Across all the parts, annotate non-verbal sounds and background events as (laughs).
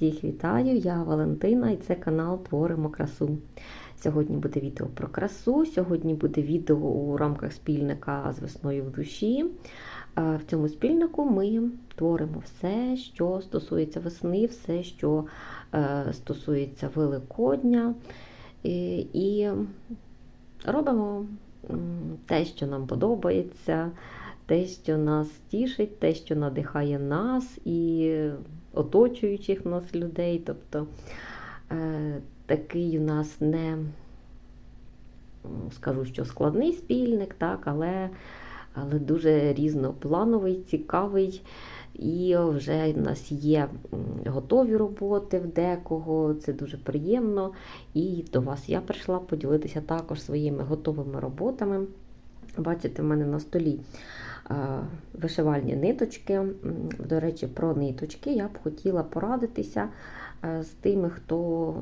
Всіх вітаю, я Валентина і це канал Творимо красу. Сьогодні буде відео про красу, сьогодні буде відео у рамках спільника з весною в душі. Е, В цьому спільнику ми творимо все, що стосується весни, все, що е, стосується Великодня. І, робимо те, що нам подобається, те, що нас тішить, те, що надихає нас і оточуючих нас людей. Тобто е, такий у нас не скажу, що складний спільник, так, але, але дуже різноплановий, цікавий. І вже в нас є готові роботи в декого, це дуже приємно. І до вас я прийшла поділитися також своїми готовими роботами. Бачите, в мене на столі вишивальні ниточки. До речі, про ниточки я б хотіла порадитися е, з тими, хто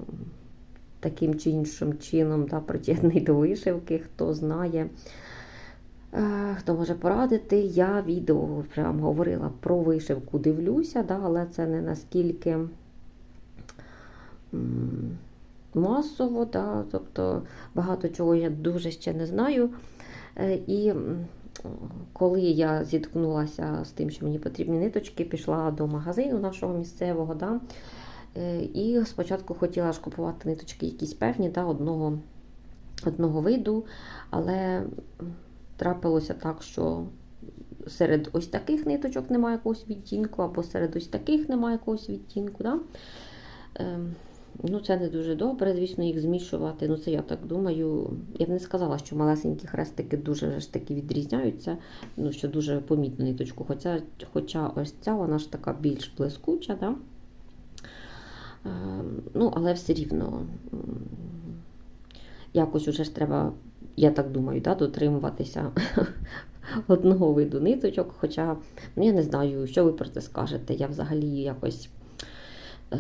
таким чи іншим чином да, причетний до вишивки, хто знає. Е, Хто може порадити, я відео прям говорила про вишивку, дивлюся, да, але це не наскільки масово, да, тобто багато чого я дуже ще не знаю. Е, І коли я зіткнулася з тим, що мені потрібні ниточки, пішла до магазину нашого місцевого. Да, е, і спочатку хотіла ж купувати ниточки якісь певні, да, одного, одного виду, але трапилося так, що серед ось таких ниточок немає якогось відтінку, або серед ось таких немає якогось відтінку. Да? Ну, це не дуже добре, звісно, їх змішувати. Ну, це я так думаю. Я б не сказала, що малесенькі хрестики дуже ж таки відрізняються, ну, що дуже помітно ниточку. Хоча, хоча ось ця вона ж така більш блискуча, да? Ем, ну, але все рівно якось уже ж треба, я так думаю, да, дотримуватися (laughs) одного виду ниточок. Хоча ну, я не знаю, що ви про це скажете. Я взагалі якось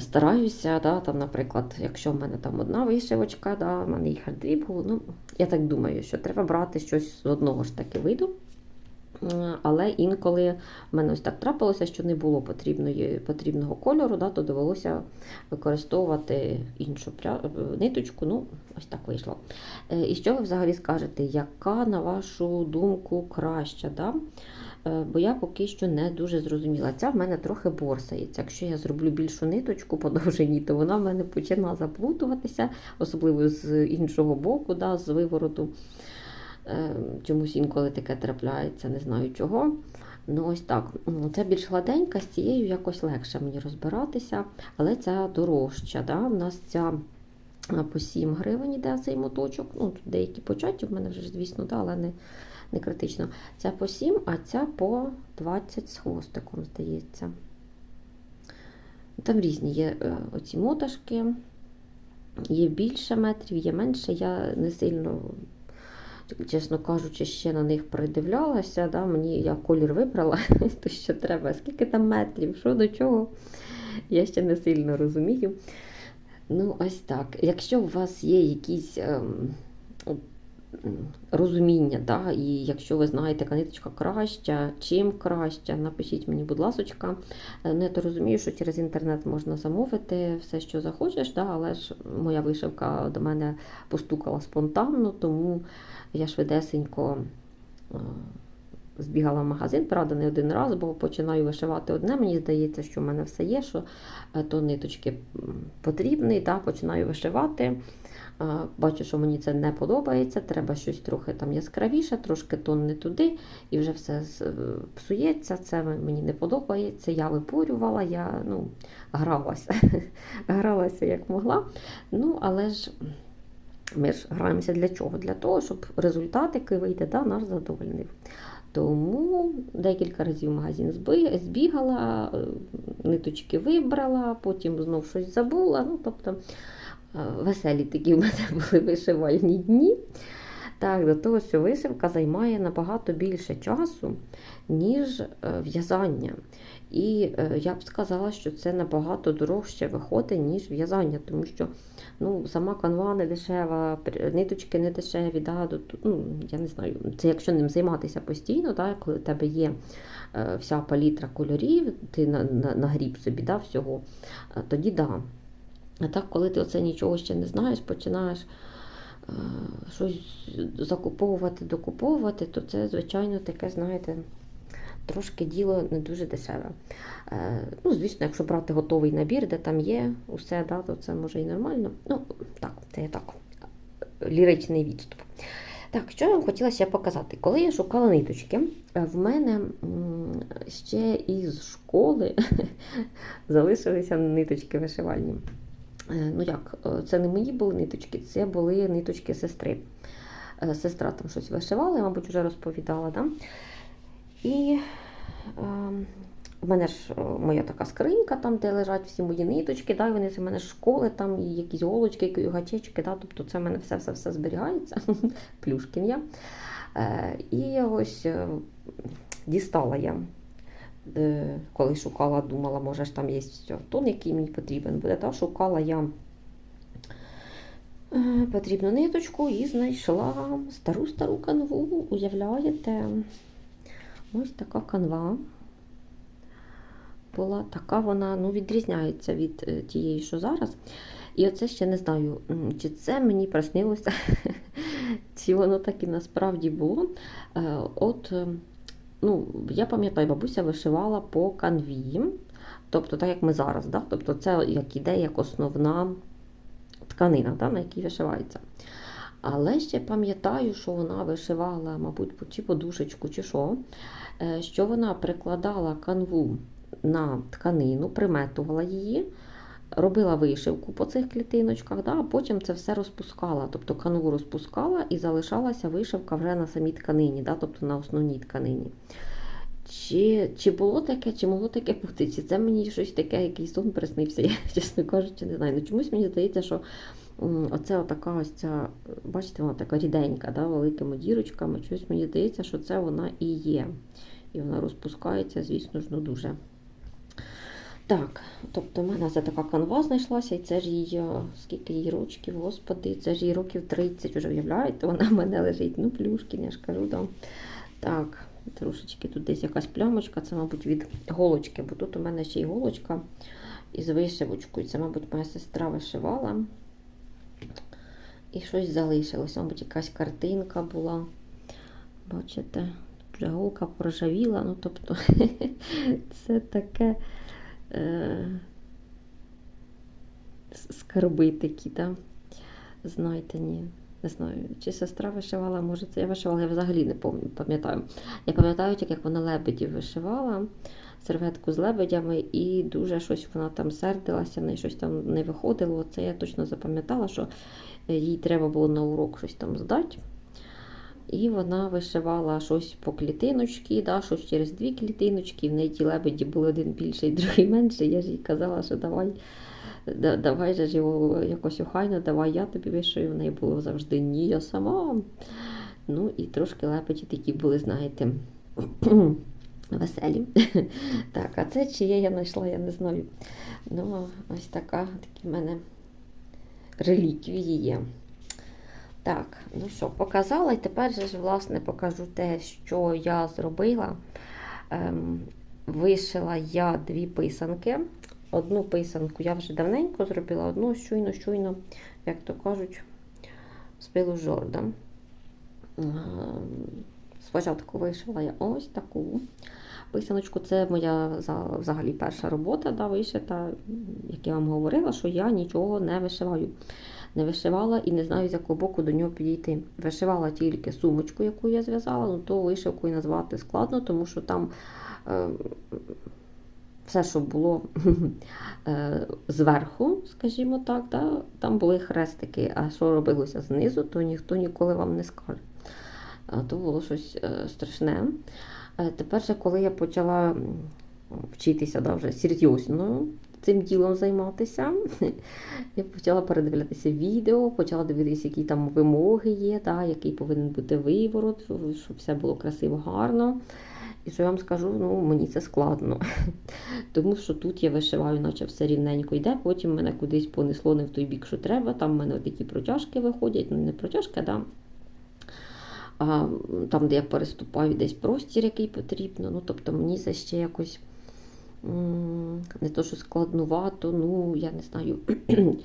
стараюся, да, там, наприклад, якщо в мене там одна вишивочка, да, в мене їх дві було, ну, я так думаю, що треба брати щось з одного ж таки виду. М, Але інколи в мене ось так трапилося, що не було потрібної, потрібного кольору, да, то довелося використовувати іншу ниточку. Ну, ось так вийшло. Е, І що ви взагалі скажете, яка, на вашу думку, краща? Да? Е, Бо я поки що не дуже зрозуміла. Ця в мене трохи борсається. Якщо я зроблю більшу ниточку по (laughs) довжині, то вона в мене починає заплутуватися, особливо з іншого боку, да, з вивороту. Е, Чомусь інколи таке трапляється, не знаю чого. Ну, ось так. Це більш гладенька, з цією якось легше мені розбиратися, але ця дорожча. Да? У нас ця по 7 гривень йде цей моточок. Ну, тут деякі початі в мене вже, звісно, да, але не, не критично. Ця по 7, а ця по 20 з хвостиком, здається. Там різні є е, оці моташки, є більше метрів, є менше. Я не сильно, чесно кажучи, ще на них придивлялася. Да? Мені я колір вибрала, (laughs) то що треба, скільки там метрів, що до чого, я ще не сильно розумію. Ну, ось так. Якщо у вас є якісь ем, розуміння, да, і якщо ви знаєте, яка ниточка краща, чим краща, напишіть мені, будь ласочка. Е, Ну, то розумію, що через інтернет можна замовити все, що захочеш, да, але ж моя вишивка до мене постукала спонтанно, тому я швидесенько е, збігала в магазин, правда, не один раз, бо починаю вишивати одне. Мені здається, що в мене все є, що е, то ниточки потрібні, да, починаю вишивати. Бачу, що мені це не подобається, треба щось трохи там яскравіше, трошки тон не туди, і вже все е, псується. Це мені не подобається. Я випорювала, я ну, гралася, (laughs) гралася як могла. Ну, але ж ми ж граємося для чого? Для того, щоб результат, який вийде, да, нас задовольнив. Тому декілька разів магазин збігала, е, ниточки вибрала, потім знов щось забула. Ну, тобто веселі такі в мене (laughs) були вишивальні дні. Так, до того, що вишивка займає набагато більше часу, ніж е, в'язання. І е, я б сказала, що це набагато дорожче виходить, ніж в'язання, тому що ну, сама канва не дешева, ниточки не дешеві. Да, ну, я не знаю, це якщо ним займатися постійно, да, коли у тебе є е, вся палітра кольорів, ти на, на, нагріб собі да, всього, е, тоді да. А так, коли ти оце нічого ще не знаєш, починаєш е, щось закуповувати, докуповувати, то це, звичайно, таке, знаєте, трошки діло не дуже дешеве. Е, ну, звісно, якщо брати готовий набір, де там є усе, да, то це може і нормально. Ну, так, це я так, ліричний відступ. Так, що я вам хотіла ще показати? Коли я шукала ниточки, е, в мене ще із школи (laughs) залишилися ниточки вишивальні. Е, Ну як, е, це не мої були ниточки, це були ниточки сестри. Е, Сестра там щось вишивала, я, мабуть, вже розповідала. Да? І е, в мене ж моя така скринька, там, де лежать всі мої ниточки, да, вони з мене з школи, там і якісь голочки, гачечки, да, тобто це в мене все-все-все зберігається. (laughs) Плюшкін я. І ось дістала я. Е, Коли шукала, думала, може ж там є тон, який мені потрібен буде. Та шукала я е, потрібну ниточку і знайшла стару-стару канву. Уявляєте? Ось така канва. Була така вона ну, відрізняється від е, тієї, що зараз. І оце ще не знаю, чи це мені приснилося, (laughs) чи воно так і насправді було. От, ну, я пам'ятаю, бабуся вишивала по канві, тобто так як ми зараз, да? тобто це як іде як основна тканина, да? на якій вишивається. Але ще пам'ятаю, що вона вишивала, мабуть, чи подушечку, чи що, е, що вона прикладала канву на тканину, приметувала її, робила вишивку по цих клітиночках, да, а потім це все розпускала. Тобто канву розпускала і залишалася вишивка вже на самій тканині, да, тобто на основній тканині. Чи, чи було таке, чи могло таке бути? Чи це мені щось таке, якийсь сон приснився? (laughs) Я, чесно кажучи, не знаю. Ну, чомусь мені здається, що оце отака ось ця, бачите, вона така ріденька, да, великими дірочками. Чомусь мені здається, що це вона і є. І вона розпускається, звісно ж, ну дуже. Так, тобто в мене це така канва знайшлася, і це ж їй, е, скільки їй рочків, господи, це ж їй років 30, вже уявляєте, вона в мене лежить. Ну, плюшкін, я ж кажу, там. Так, трошечки тут десь якась плямочка, це, мабуть, від голочки, бо тут у мене ще й голочка із вишивочкою. Це, мабуть, моя сестра вишивала. І щось залишилося, мабуть, якась картинка була. Бачите, вже голка проржавіла, ну тобто (laughs) це таке скарби такі, да? знаєте. Не знаю, чи сестра вишивала, може це я вишивала, я взагалі не пам'ятаю- пам'ятаю. Я пам'ятаю, тільки як вона лебедів вишивала, серветку з лебедями, і дуже щось вона там сердилася, в неї щось там не виходило. Це я точно запам'ятала, що е, їй треба було на урок щось там здати. І вона вишивала щось по клітиночці, да, щось через дві клітиночки. В неї ті лебеді були один більший, (laughs) другий менший. Я ж їй казала, що давай, да- давай же ж його якось охайно, давай я тобі вишию. В неї було завжди ні, я сама. Ну і трошки лебеді такі були, знаєте, (clears throat) веселі. (laughs) Так, а це чиє я знайшла, я не знаю. Ну, ось така, такі в мене реліквії є. Так, ну що, показала, і тепер же ж, власне, покажу те, що я зробила. Ем, вишила я дві писанки. Одну писанку я вже давненько зробила, одну щойно, щойно, як то кажуть, з пилу жорда. Ем, Спочатку вишила я ось таку писаночку. Це моя взагалі перша робота, да, вишита, як я вам говорила, що я нічого не вишиваю не вишивала і не знаю, з якого боку до нього підійти. Вишивала тільки сумочку, яку я зв'язала, ну то вишивкою назвати складно, тому що там е, все, що було (laughs) е, зверху, скажімо так, да, там були хрестики, а що робилося знизу, то ніхто ніколи вам не скаже. То було щось е, страшне. Е, тепер коли я почала вчитися да, вже серйозно цим ділом займатися, (laughs) я почала передивлятися відео, почала дивитися, які там вимоги є, да, який повинен бути виворот, щоб все було красиво, гарно. І що я вам скажу, ну мені це складно. (laughs) Тому що тут я вишиваю, наче все рівненько йде, потім мене кудись понесло не в той бік, що треба. Там в мене такі протяжки виходять, ну не протяжки, да. а там, де я переступаю десь простір, який потрібно. Ну, тобто мені це ще якось не то, що складнувато, ну я не знаю. (clears throat)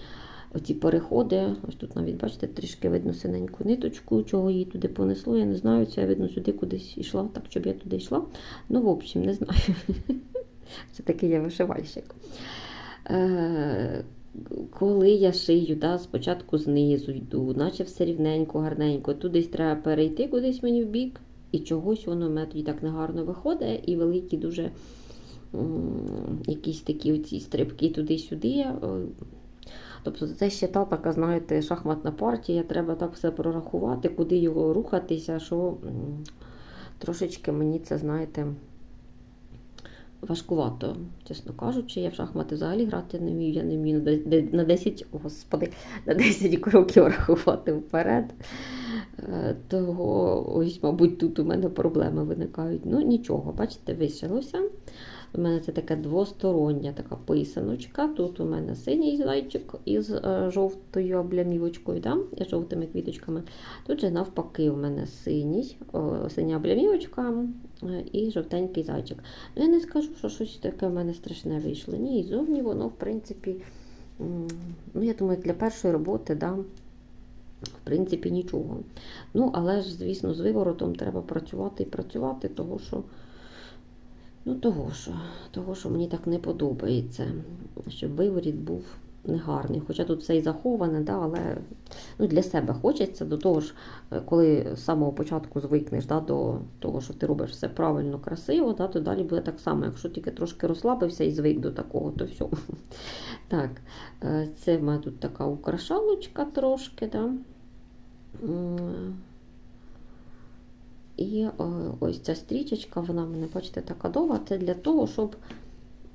Оці переходи, ось тут навіть, бачите, трішки видно синеньку ниточку, чого її туди понесло. Я не знаю, це видно сюди кудись йшла, так, щоб я туди йшла. Ну, в общем, не знаю. Це такий я вишивальщик. Е, коли я шию, да, спочатку знизу йду, наче все рівненько, гарненько, десь треба перейти кудись мені в бік, і чогось воно в тоді так негарно виходить, і великі дуже якісь такі оці стрибки туди-сюди. е, Тобто це ще та така, знаєте, шахматна партія, треба так все прорахувати, куди його рухатися, що трошечки мені це, знаєте, важкувато, чесно кажучи. Я в шахмати взагалі грати не вмію, я не вмію на де- де- на 10, господи, на 10 кроків (laughs) рахувати вперед. Е, Того ось, мабуть, тут у мене проблеми виникають. Ну, нічого, бачите, вишилося. У мене це така двостороння така писаночка. Тут у мене синій зайчик із е, жовтою облямівочкою, да? жовтими квіточками. Тут же навпаки у мене синій, о, синя облямівочка е, і жовтенький зайчик. Ну, я не скажу, що щось таке в мене страшне вийшло. Ні, зовні воно, в принципі, ну, я думаю, для першої роботи, да, в принципі, нічого. Ну, але ж, звісно, з виворотом треба працювати і працювати, того що. Ну, того що, того, що мені так не подобається, щоб виворіт був негарний. Хоча тут все і заховане, да, але ну, для себе хочеться до того ж, е, коли з самого початку звикнеш да, до того, що ти робиш все правильно, красиво, да, то далі буде так само. Якщо тільки трошки розслабився і звик до такого, то все. (laughs) Так, е, це в мене тут така украшалочка трошки. Да. І е, ось ця стрічечка, вона в мене, бачите, така довга. Це для того, щоб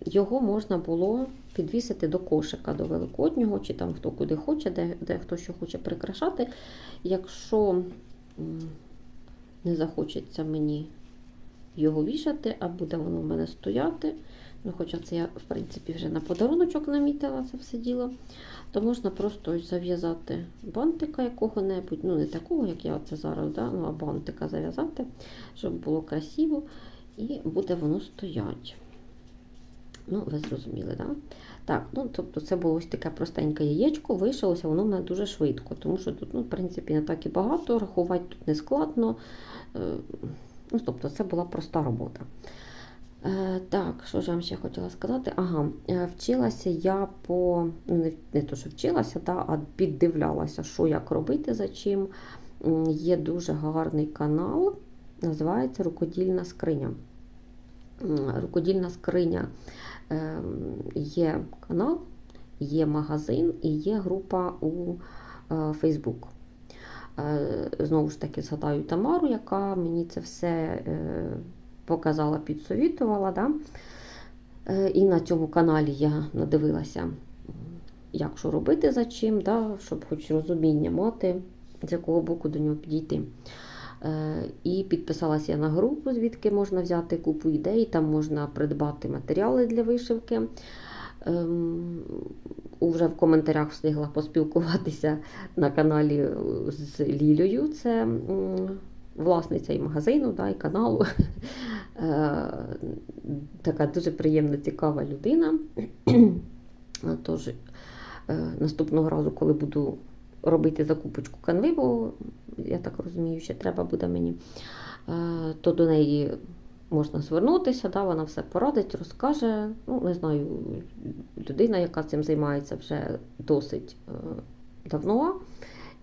його можна було підвісити до кошика, до великоднього, чи там хто куди хоче, де, де хто що хоче прикрашати. Якщо не захочеться мені його вішати, а буде воно в мене стояти. Ну, хоча це я, в принципі, вже на подаруночок намітила це все діло, то можна просто ось зав'язати бантика якого-небудь, ну не такого, як я це зараз, да? ну, а бантика зав'язати, щоб було красиво, і буде воно стоять. Ну, ви зрозуміли? Да? Так, ну тобто це було ось таке простеньке яєчко, вишилося, воно в мене дуже швидко, тому що тут, ну, в принципі, не так і багато, рахувати тут не складно. Е, Ну, тобто, це була проста робота. Е, Так, що ж я вам ще хотіла сказати? Ага, е, вчилася я по ну, не, то, що вчилася, да, а піддивлялася, що як робити, за чим. Є дуже гарний канал, називається Рукодільна скриня. Рукодільна скриня е, є канал, є магазин і є група у е, Facebook. Знову ж таки, згадаю Тамару, яка мені це все показала, підсовітувала. Да? Е, І на цьому каналі я надивилася, як що робити за чим, да? щоб хоч розуміння мати, з якого боку до нього підійти. Е, І підписалася я на групу, звідки можна взяти купу ідей, там можна придбати матеріали для вишивки. Ем, Уже в коментарях встигла поспілкуватися на каналі з Лілею. Це власниця і магазину, да, і каналу. (laughs) Е, Така дуже приємна, цікава людина. Тож, е, наступного разу, коли буду робити закупочку канви, я так розумію, ще треба буде мені, е, то до неї можна звернутися, да, вона все порадить, розкаже. Ну, не знаю, людина, яка цим займається вже досить давно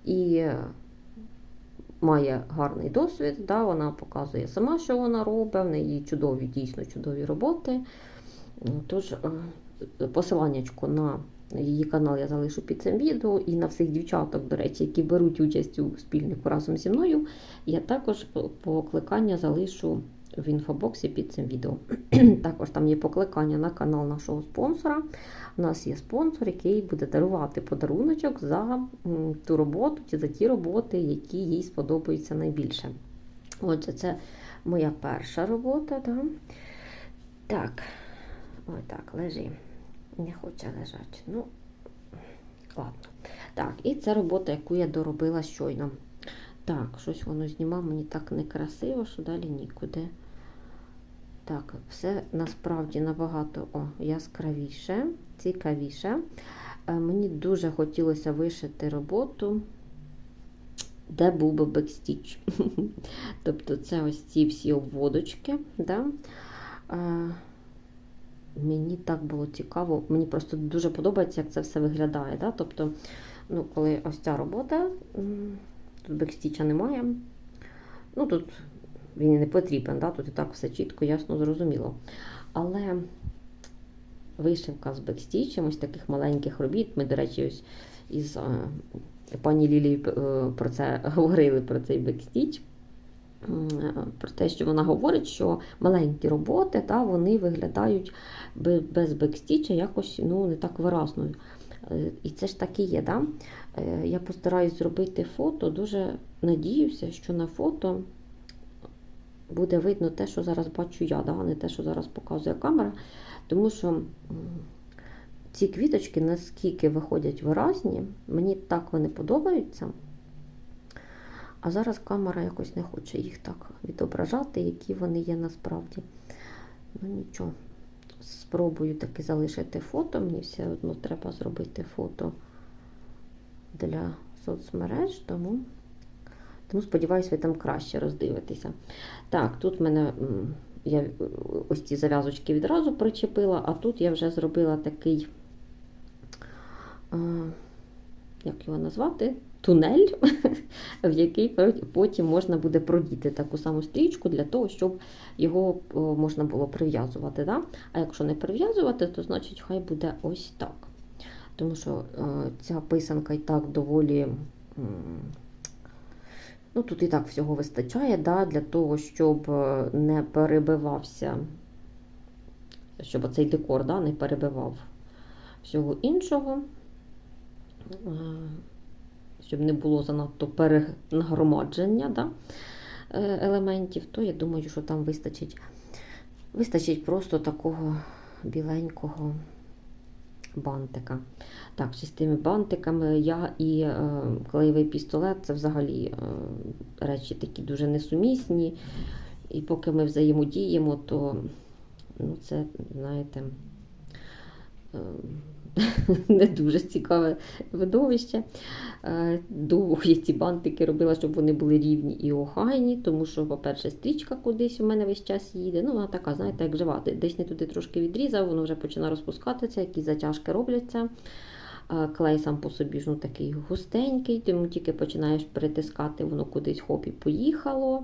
і має гарний досвід. Да, вона показує сама, що вона робить, в неї чудові, дійсно чудові роботи. Тож, е, посиланнячко на її канал я залишу під цим відео, і на всіх дівчаток, до речі, які беруть участь у спільнику разом зі мною, я також покликання залишу в інфобоксі під цим відео. (clears throat) Також там є покликання на канал нашого спонсора. У нас є спонсор, який буде дарувати подаруночок за ту роботу чи за ті роботи, які їй сподобаються найбільше. Отже, це моя перша робота. Да? Так, ой так, лежи. Не хоче лежати. Ну, ладно. Так, і це робота, яку я доробила щойно. Так, щось воно знімав мені так некрасиво, що далі нікуди. Так, все насправді набагато о, яскравіше, цікавіше. Е, Мені дуже хотілося вишити роботу, де був би бекстіч. (laughs) тобто це ось ці всі обводочки. Да? Е, Мені так було цікаво, мені просто дуже подобається, як це все виглядає. Да? Тобто, ну, коли ось ця робота, тут бекстіча немає. Ну, тут він не потрібен, да? тут і так все чітко, ясно, зрозуміло. Але вишивка з бекстічем, ось таких маленьких робіт. Ми, до речі, ось із е, пані Лілі е, про це (laughs) говорили про цей бекстіч. Е, Про те, що вона говорить, що маленькі роботи та, вони виглядають без бекстіча якось ну, не так виразно. Е, І це ж так і є. Да? Я постараюсь зробити фото. Дуже надіюся, що на фото буде видно те, що зараз бачу я, да? не те, що зараз показує камера. Тому що ці квіточки наскільки виходять виразні, мені так вони подобаються. А зараз камера якось не хоче їх так відображати, які вони є насправді. Ну нічого, спробую таки залишити фото. Мені все одно треба зробити фото для соцмереж, тому, тому сподіваюся, ви там краще роздивитеся. Так, тут в мене я е, ось ці зав'язочки відразу причепила, а тут я вже зробила такий, е, як його назвати? Тунель, (laughs) в який потім можна буде продіти таку саму стрічку для того, щоб його можна було прив'язувати. Да? А якщо не прив'язувати, то значить хай буде ось так. Тому що е, ця писанка і так доволі. Ну, тут і так всього вистачає, да, для того, щоб е, не перебивався, щоб цей декор да, не перебивав всього іншого, Е, щоб не було занадто перенагромадження да, е, елементів, то я думаю, що там вистачить, вистачить просто такого біленького бантика. Так, ще з тими бантиками я і е, клеєвий пістолет це взагалі е, речі такі дуже несумісні. І поки ми взаємодіємо, то ну, це, знаєте, е, (laughs) не дуже цікаве видовище. Е, Довго я ці бантики робила, щоб вони були рівні і охайні, тому що, по-перше, стрічка кудись у мене весь час їде. Ну, вона така, знаєте, як жива. Десь не туди трошки відрізав, воно вже починає розпускатися, якісь затяжки робляться. Е, Клей сам по собі ж ну, такий густенький, тому тільки починаєш притискати, воно кудись хоп і поїхало.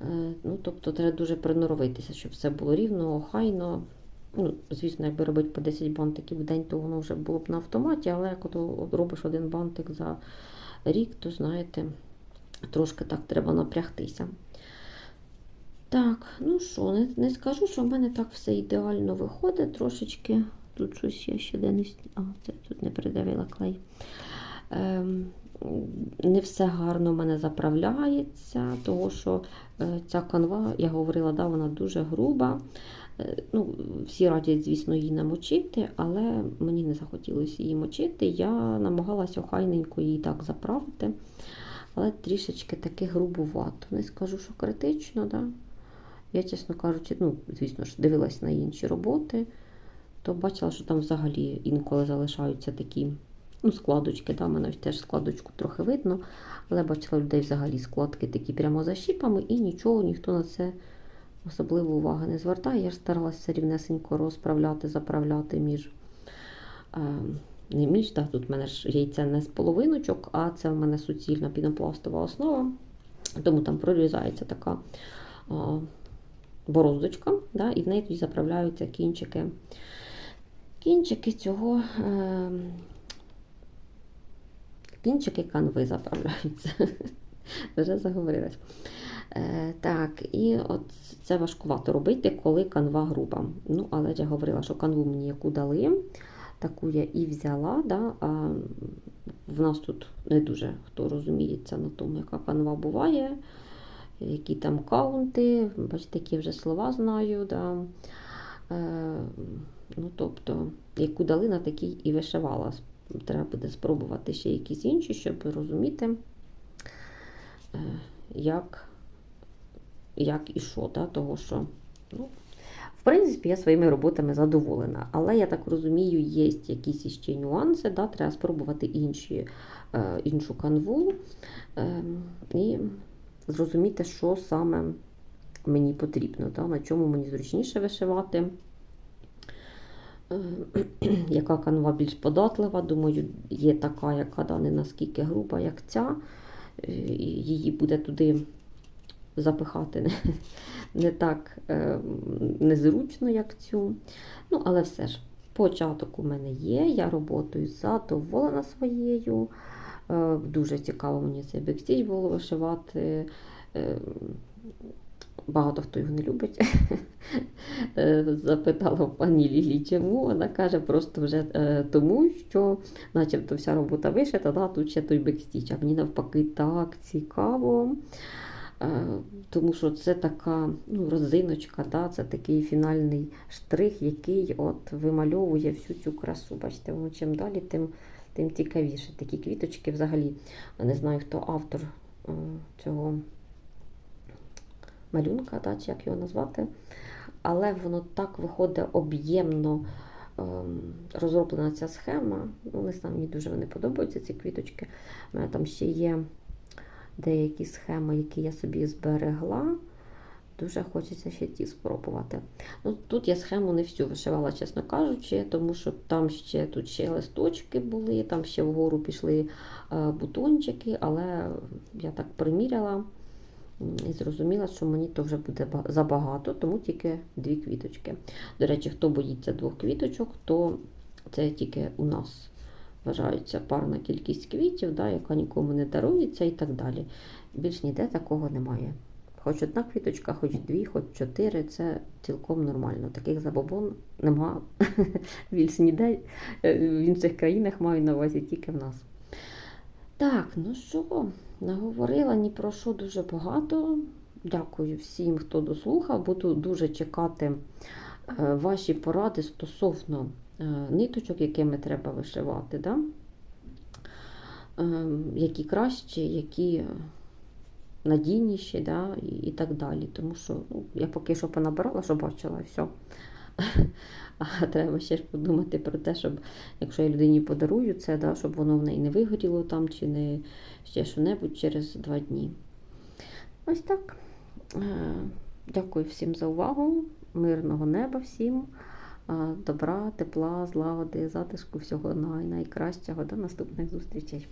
Е, Ну, Тобто треба дуже приноровитися, щоб все було рівно, охайно. Ну, Звісно, якби робити по 10 бантиків в день, то воно вже було б на автоматі, але от робиш один бантик за рік, то знаєте, трошки так треба напрягтися. Так, ну що, не, не скажу, що в мене так все ідеально виходить. Трошечки. Тут щось я ще де не. А, це тут не придавила клей. Ем, не все гарно в мене заправляється, тому що е, ця канва, я говорила, да, вона дуже груба. Е, Ну, Всі радять, звісно, її намочити, але мені не захотілося її мочити. Я намагалася охайненько її так заправити, але трішечки таки грубувато. Не скажу, що критично. Да? Я, чесно кажучи, ну, звісно ж, дивилась на інші роботи, то бачила, що там взагалі інколи залишаються такі ну, складочки. Да? Мене теж складочку трохи видно, але бачила людей взагалі складки такі прямо за щіпами, і нічого, ніхто на це особливо уваги не звертає. Я ж старалася рівнесенько розправляти, заправляти між. Е, не між, так, тут в мене ж яйце не з половиночок, а це в мене суцільна пінопластова основа. Тому там прорізається така а, бороздочка, да, і в неї тоді заправляються кінчики. Кінчики цього. Е, кінчики канви заправляються. (laughs) Вже заговорилась. Е, так, і от це важкувато робити, коли канва груба. Ну, але я говорила, що канву мені яку дали, таку я і взяла. Да? А в нас тут не дуже хто розуміється на тому, яка канва буває. які там каунти, бачите, які вже слова знаю. Да. Е, ну, тобто, яку дали, на такій і вишивала. Треба буде спробувати ще якісь інші, щоб розуміти, е, як, як і що. Да, того, що ну, в принципі, я своїми роботами задоволена, але я так розумію, є якісь іще нюанси, да, треба спробувати інші, е, іншу канву е, і зрозуміти, що саме мені потрібно, да, на чому мені зручніше вишивати. Е, (clears throat) Яка канва більш податлива, думаю, є така, яка да, не наскільки груба, як ця. Е, і Її буде туди запихати не, (laughs) не так е, незручно, як цю. Ну, але все ж, початок у мене є, я роботою задоволена своєю. Е, дуже цікаво мені цей бекстіч було вишивати. Е, Багато хто його не любить. (laughs) Е, Запитала пані Лілі, чому. Вона каже, просто вже е, тому, що начебто вся робота вишита, да, тут ще той бекстіч. А мені навпаки так цікаво. Е, Тому що це така ну, розиночка, да, це такий фінальний штрих, який от вимальовує всю цю красу. Бачите, воно чим далі, тим, тим цікавіше. Такі квіточки взагалі. Не знаю, хто автор е, цього малюнка, да, чи як його назвати. Але воно так виходить об'ємно ем, розроблена ця схема. Ну, не знаю, мені дуже вони подобаються, ці квіточки. У мене там ще є деякі схеми, які я собі зберегла. Дуже хочеться ще ті спробувати. Ну, Тут я схему не всю вишивала, чесно кажучи, тому що там ще тут ще листочки були, там ще вгору пішли е, бутончики, але я так приміряла і зрозуміла, що мені то вже буде забагато, тому тільки дві квіточки. До речі, хто боїться двох квіточок, то це тільки у нас вважається парна кількість квітів, да, яка нікому не дарується і так далі. Більш ніде такого немає. Хоч одна квіточка, хоч дві, хоч чотири це цілком нормально. Таких забобон нема (laughs) більш ніде. Е, В інших країнах маю на увазі тільки в нас. Так, ну що, наговорила ні про що дуже багато. Дякую всім, хто дослухав. Буду дуже чекати е, ваші поради стосовно ниточок, якими треба вишивати. Да? Е, Які кращі, які надійніші, да? і, так далі. Тому що ну, я поки що понабирала, що бачила, і все. (laughs) А треба ще ж подумати про те, щоб якщо я людині подарую це, да, щоб воно в неї не вигоріло там чи не ще що-небудь через два дні. Ось так. Е, Дякую всім за увагу. Мирного неба всім, е, добра, тепла, злагоди, затишку, всього най- найкращого. До наступних зустрічей.